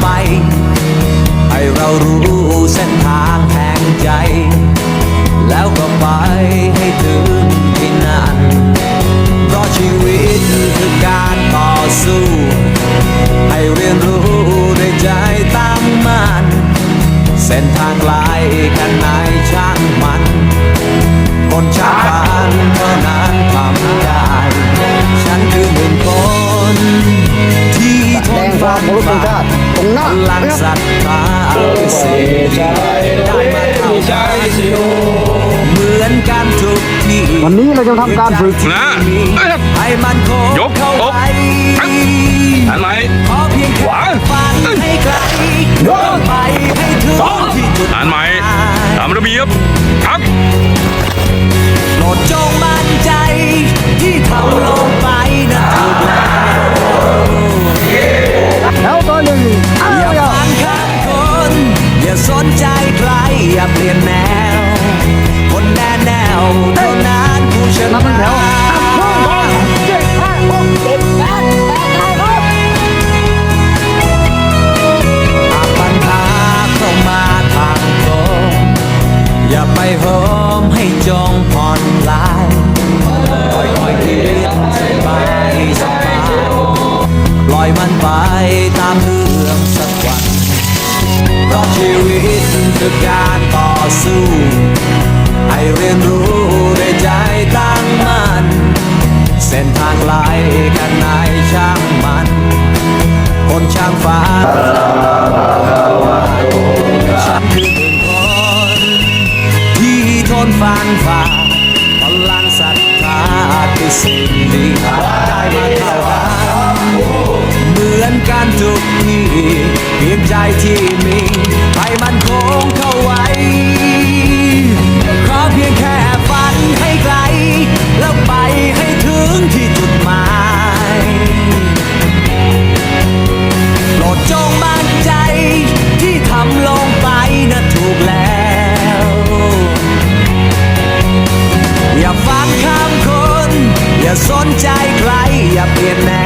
ไป ให้เรารู้เส้นทางแห่งใจ แล้วก็ไปให้ถึงที่นั่นเพราะชีวิตคือการต่อสู้ ให้เรียนรู้ด้วยใจตั้งมั่นเส้นทางไกลแค่ไหนช่างมัน คนช่างฝันเท่านั้นาติตรงหน้าพลังศรัทธาคือสิ่งที่ได้มาเท่ากันเหมือนกันทุกทีวันนี้เราจะทำการฝึกนะให้มันคยกเข้าไปหันไหมขอเพียงแค่ฝันให้ไกลเดินไปให้ถึงที่จุดหันไหมตามระเบียบครับโปรดจงมั่นใจที่ท ลี่ยนแนว คนแน่แนวเท่านั้นผู้ชนะอะหากปัญหาเข้ามาทางตรงอย่าไปโหมให้จองผ่อนลายค่อยๆคิดสบายสบายปล่อยมันไปตามเรื่องสักวันเพราะชีวิตคือการต่อ สู้ ให้เรียนรู้ด้วยใจตั้งมั่น เส้นทางไกลกันไหนช่างมัน คนช่างฟ้าฉันคือหนึ่งคนที่ทนฟันฝ่าพลังศรัทธาคือสิ่งที่ได้มาเท่ากันเหมือนกันทุกทีเพียงใจที่ นใจใครอย่าเปลี่ยนแน